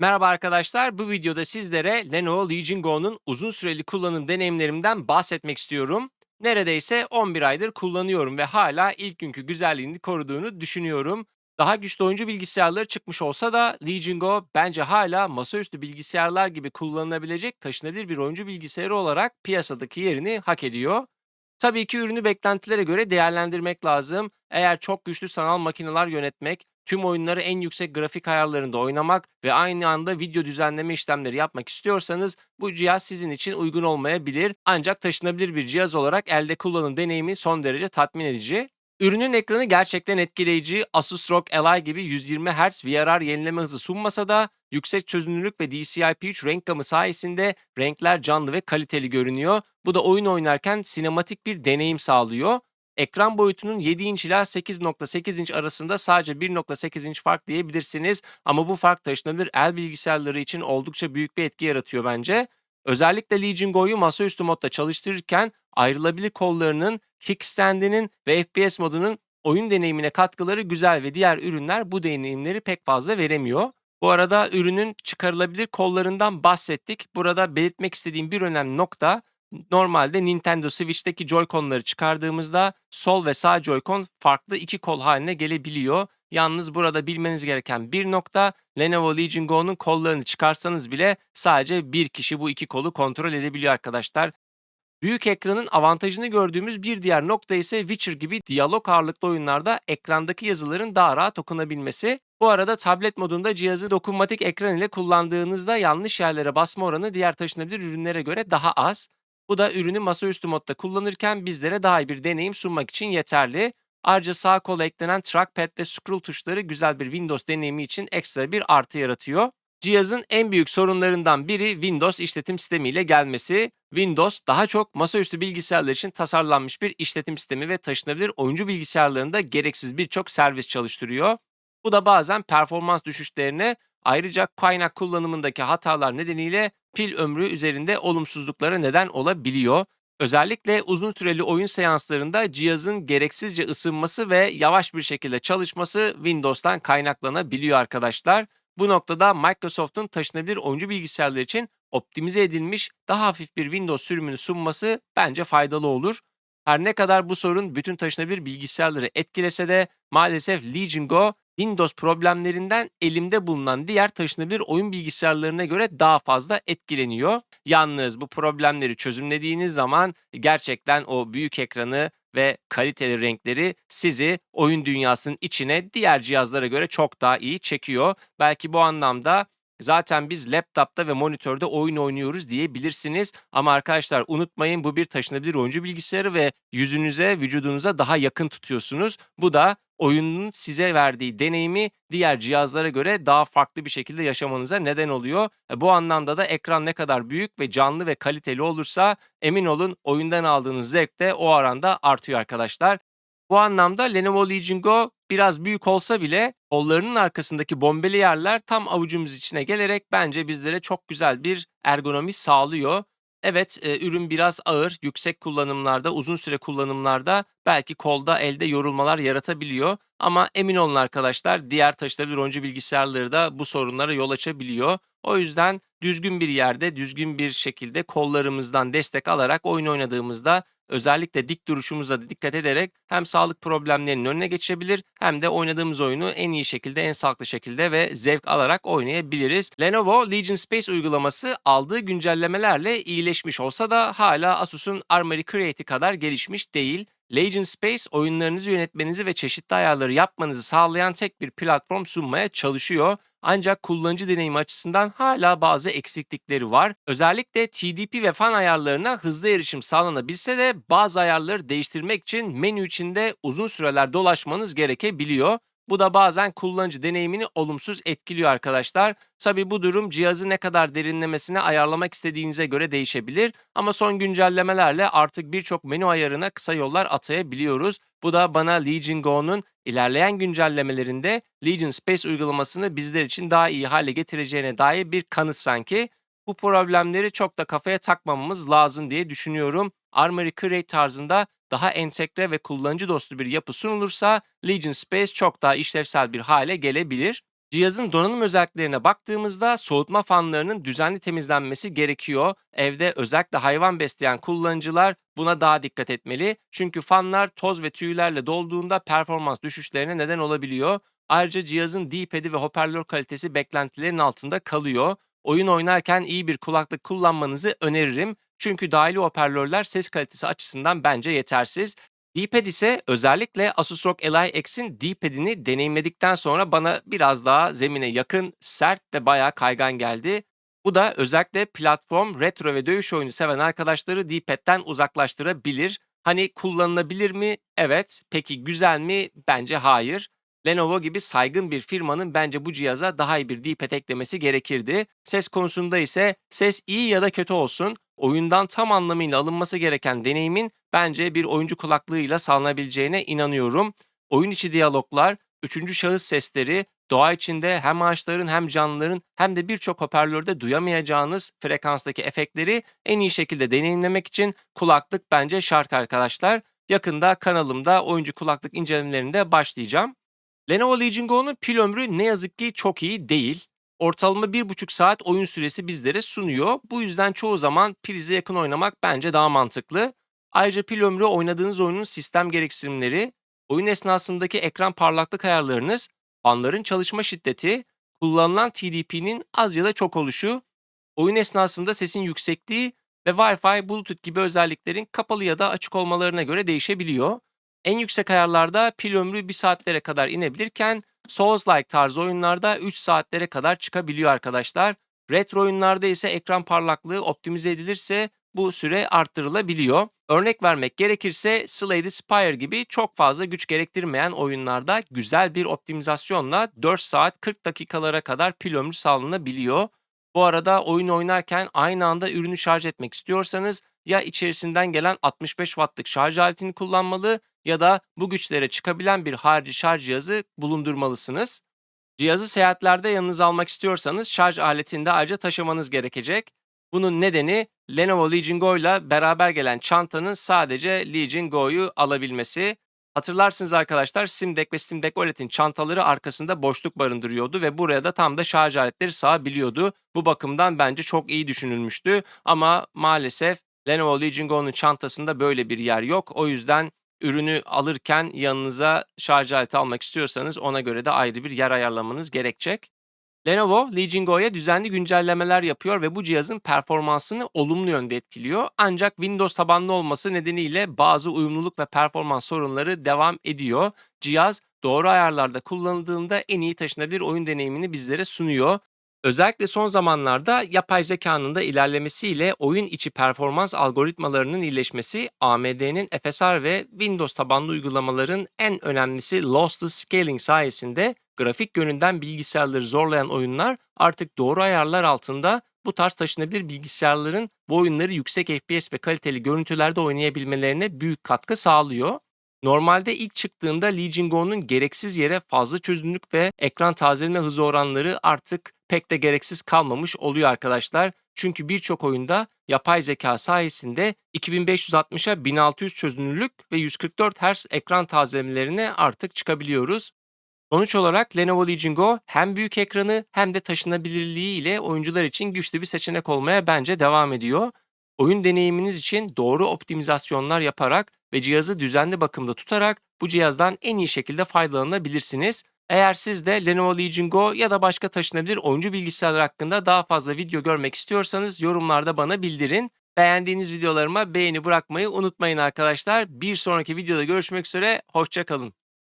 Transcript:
Merhaba arkadaşlar, bu videoda sizlere Lenovo Legion Go'nun uzun süreli kullanım deneyimlerimden bahsetmek istiyorum. Neredeyse 11 aydır kullanıyorum ve hala ilk günkü güzelliğini koruduğunu düşünüyorum. Daha güçlü oyuncu bilgisayarları çıkmış olsa da Legion Go bence hala masaüstü bilgisayarlar gibi kullanılabilecek taşınabilir bir oyuncu bilgisayarı olarak piyasadaki yerini hak ediyor. Tabii ki ürünü beklentilere göre değerlendirmek lazım. Eğer çok güçlü sanal makineler yönetmek, tüm oyunları en yüksek grafik ayarlarında oynamak ve aynı anda video düzenleme işlemleri yapmak istiyorsanız bu cihaz sizin için uygun olmayabilir. Ancak taşınabilir bir cihaz olarak elde kullanım deneyimi son derece tatmin edici. Ürünün ekranı gerçekten etkileyici. Asus ROG Ally gibi 120 Hz VRR yenileme hızı sunmasa da yüksek çözünürlük ve DCI-P3 renk gamı sayesinde renkler canlı ve kaliteli görünüyor. Bu da oyun oynarken sinematik bir deneyim sağlıyor. Ekran boyutunun 7 inç ila 8.8 inç arasında sadece 1.8 inç fark diyebilirsiniz. Ama bu fark taşınabilir el bilgisayarları için oldukça büyük bir etki yaratıyor bence. Özellikle Legion Go'yu masaüstü modda çalıştırırken ayrılabilir kollarının, kickstand'inin ve FPS modunun oyun deneyimine katkıları güzel ve diğer ürünler bu deneyimleri pek fazla veremiyor. Bu arada ürünün çıkarılabilir kollarından bahsettik. Burada belirtmek istediğim bir önemli nokta normalde Nintendo Switch'teki Joy-Con'ları çıkardığımızda sol ve sağ Joy-Con farklı iki kol haline gelebiliyor. Yalnız burada bilmeniz gereken bir nokta Lenovo Legion Go'nun kollarını çıkarsanız bile sadece bir kişi bu iki kolu kontrol edebiliyor arkadaşlar. Büyük ekranın avantajını gördüğümüz bir diğer nokta ise Witcher gibi diyalog ağırlıklı oyunlarda ekrandaki yazıların daha rahat okunabilmesi. Bu arada tablet modunda cihazı dokunmatik ekran ile kullandığınızda yanlış yerlere basma oranı diğer taşınabilir ürünlere göre daha az. Bu da ürünü masaüstü modda kullanırken bizlere daha iyi bir deneyim sunmak için yeterli. Ayrıca sağ kola eklenen trackpad ve scroll tuşları güzel bir Windows deneyimi için ekstra bir artı yaratıyor. Cihazın en büyük sorunlarından biri Windows işletim sistemiyle gelmesi. Windows daha çok masaüstü bilgisayarlar için tasarlanmış bir işletim sistemi ve taşınabilir oyuncu bilgisayarlarında gereksiz birçok servis çalıştırıyor. Bu da bazen performans düşüşlerine ayrıca kaynak kullanımındaki hatalar nedeniyle pil ömrü üzerinde olumsuzluklara neden olabiliyor. Özellikle uzun süreli oyun seanslarında cihazın gereksizce ısınması ve yavaş bir şekilde çalışması Windows'tan kaynaklanabiliyor arkadaşlar. Bu noktada Microsoft'un taşınabilir oyuncu bilgisayarlar için optimize edilmiş daha hafif bir Windows sürümünü sunması bence faydalı olur. Her ne kadar bu sorun bütün taşınabilir bilgisayarları etkilese de maalesef Legion Go Windows problemlerinden elimde bulunan diğer taşınabilir oyun bilgisayarlarına göre daha fazla etkileniyor. Yalnız bu problemleri çözümlediğiniz zaman gerçekten o büyük ekranı ve kaliteli renkleri sizi oyun dünyasının içine diğer cihazlara göre çok daha iyi çekiyor. Belki bu anlamda Zaten biz laptopta ve monitörde oyun oynuyoruz diyebilirsiniz. Ama arkadaşlar unutmayın bu bir taşınabilir oyuncu bilgisayarı ve yüzünüze, vücudunuza daha yakın tutuyorsunuz. Bu da oyunun size verdiği deneyimi diğer cihazlara göre daha farklı bir şekilde yaşamanıza neden oluyor. E, bu anlamda da ekran ne kadar büyük ve canlı ve kaliteli olursa emin olun oyundan aldığınız zevk de o oranda artıyor arkadaşlar. Bu anlamda Lenovo Legion Go biraz büyük olsa bile kollarının arkasındaki bombeli yerler tam avucumuz içine gelerek bence bizlere çok güzel bir ergonomi sağlıyor. Evet, e, ürün biraz ağır, yüksek kullanımlarda, uzun süre kullanımlarda belki kolda, elde yorulmalar yaratabiliyor. Ama emin olun arkadaşlar, diğer taşınabilir oyuncu bilgisayarları da bu sorunlara yol açabiliyor. O yüzden düzgün bir yerde, düzgün bir şekilde kollarımızdan destek alarak oyun oynadığımızda özellikle dik duruşumuza da dikkat ederek hem sağlık problemlerinin önüne geçebilir hem de oynadığımız oyunu en iyi şekilde, en sağlıklı şekilde ve zevk alarak oynayabiliriz. Lenovo Legion Space uygulaması aldığı güncellemelerle iyileşmiş olsa da hala Asus'un Armory Create'i kadar gelişmiş değil. Legion Space oyunlarınızı yönetmenizi ve çeşitli ayarları yapmanızı sağlayan tek bir platform sunmaya çalışıyor. Ancak kullanıcı deneyimi açısından hala bazı eksiklikleri var. Özellikle TDP ve fan ayarlarına hızlı erişim sağlanabilse de bazı ayarları değiştirmek için menü içinde uzun süreler dolaşmanız gerekebiliyor. Bu da bazen kullanıcı deneyimini olumsuz etkiliyor arkadaşlar. Tabi bu durum cihazı ne kadar derinlemesine ayarlamak istediğinize göre değişebilir ama son güncellemelerle artık birçok menü ayarına kısa yollar atayabiliyoruz. Bu da bana Legion Go'nun ilerleyen güncellemelerinde Legion Space uygulamasını bizler için daha iyi hale getireceğine dair bir kanıt sanki. Bu problemleri çok da kafaya takmamamız lazım diye düşünüyorum. Armory Create tarzında daha entegre ve kullanıcı dostu bir yapı sunulursa Legion Space çok daha işlevsel bir hale gelebilir. Cihazın donanım özelliklerine baktığımızda soğutma fanlarının düzenli temizlenmesi gerekiyor. Evde özellikle hayvan besleyen kullanıcılar buna daha dikkat etmeli. Çünkü fanlar toz ve tüylerle dolduğunda performans düşüşlerine neden olabiliyor. Ayrıca cihazın D-pad'i ve hoparlör kalitesi beklentilerin altında kalıyor. Oyun oynarken iyi bir kulaklık kullanmanızı öneririm. Çünkü dahili hoparlörler ses kalitesi açısından bence yetersiz. D-pad ise özellikle Asus ROG Ally X'in D-pad'ini deneyimledikten sonra bana biraz daha zemine yakın, sert ve bayağı kaygan geldi. Bu da özellikle platform, retro ve dövüş oyunu seven arkadaşları D-pad'den uzaklaştırabilir. Hani kullanılabilir mi? Evet. Peki güzel mi? Bence hayır. Lenovo gibi saygın bir firmanın bence bu cihaza daha iyi bir D-pad eklemesi gerekirdi. Ses konusunda ise ses iyi ya da kötü olsun, oyundan tam anlamıyla alınması gereken deneyimin bence bir oyuncu kulaklığıyla sağlanabileceğine inanıyorum. Oyun içi diyaloglar, üçüncü şahıs sesleri, doğa içinde hem ağaçların hem canlıların hem de birçok hoparlörde duyamayacağınız frekanstaki efektleri en iyi şekilde deneyimlemek için kulaklık bence şart arkadaşlar. Yakında kanalımda oyuncu kulaklık incelemelerinde başlayacağım. Lenovo Legion Go'nun pil ömrü ne yazık ki çok iyi değil. Ortalama 1,5 saat oyun süresi bizlere sunuyor. Bu yüzden çoğu zaman prize yakın oynamak bence daha mantıklı. Ayrıca pil ömrü oynadığınız oyunun sistem gereksinimleri, oyun esnasındaki ekran parlaklık ayarlarınız, fanların çalışma şiddeti, kullanılan TDP'nin az ya da çok oluşu, oyun esnasında sesin yüksekliği ve Wi-Fi, Bluetooth gibi özelliklerin kapalı ya da açık olmalarına göre değişebiliyor. En yüksek ayarlarda pil ömrü 1 saatlere kadar inebilirken Souls-like tarzı oyunlarda 3 saatlere kadar çıkabiliyor arkadaşlar. Retro oyunlarda ise ekran parlaklığı optimize edilirse bu süre arttırılabiliyor. Örnek vermek gerekirse Slay Spire gibi çok fazla güç gerektirmeyen oyunlarda güzel bir optimizasyonla 4 saat 40 dakikalara kadar pil ömrü sağlanabiliyor. Bu arada oyun oynarken aynı anda ürünü şarj etmek istiyorsanız ya içerisinden gelen 65 wattlık şarj aletini kullanmalı ya da bu güçlere çıkabilen bir harici şarj cihazı bulundurmalısınız. Cihazı seyahatlerde yanınıza almak istiyorsanız şarj aletini de ayrıca taşımanız gerekecek. Bunun nedeni Lenovo Legion Go ile beraber gelen çantanın sadece Legion Go'yu alabilmesi. Hatırlarsınız arkadaşlar Steam Deck ve Steam Deck OLED'in çantaları arkasında boşluk barındırıyordu ve buraya da tam da şarj aletleri sığabiliyordu. Bu bakımdan bence çok iyi düşünülmüştü ama maalesef Lenovo Legion Go'nun çantasında böyle bir yer yok. O yüzden ürünü alırken yanınıza şarj aleti almak istiyorsanız ona göre de ayrı bir yer ayarlamanız gerekecek. Lenovo, Legion Go'ya düzenli güncellemeler yapıyor ve bu cihazın performansını olumlu yönde etkiliyor. Ancak Windows tabanlı olması nedeniyle bazı uyumluluk ve performans sorunları devam ediyor. Cihaz doğru ayarlarda kullanıldığında en iyi taşınabilir oyun deneyimini bizlere sunuyor. Özellikle son zamanlarda yapay zekanın da ilerlemesiyle oyun içi performans algoritmalarının iyileşmesi, AMD'nin FSR ve Windows tabanlı uygulamaların en önemlisi Lossless Scaling sayesinde grafik yönünden bilgisayarları zorlayan oyunlar artık doğru ayarlar altında bu tarz taşınabilir bilgisayarların bu oyunları yüksek FPS ve kaliteli görüntülerde oynayabilmelerine büyük katkı sağlıyor. Normalde ilk çıktığında Legion Go'nun gereksiz yere fazla çözünürlük ve ekran tazeleme hızı oranları artık pek de gereksiz kalmamış oluyor arkadaşlar. Çünkü birçok oyunda yapay zeka sayesinde 2560'a 1600 çözünürlük ve 144 Hz ekran tazelemelerine artık çıkabiliyoruz. Sonuç olarak Lenovo Legion Go hem büyük ekranı hem de taşınabilirliği ile oyuncular için güçlü bir seçenek olmaya bence devam ediyor. Oyun deneyiminiz için doğru optimizasyonlar yaparak ve cihazı düzenli bakımda tutarak bu cihazdan en iyi şekilde faydalanabilirsiniz. Eğer siz de Lenovo Legion Go ya da başka taşınabilir oyuncu bilgisayarlar hakkında daha fazla video görmek istiyorsanız yorumlarda bana bildirin. Beğendiğiniz videolarıma beğeni bırakmayı unutmayın arkadaşlar. Bir sonraki videoda görüşmek üzere, hoşçakalın.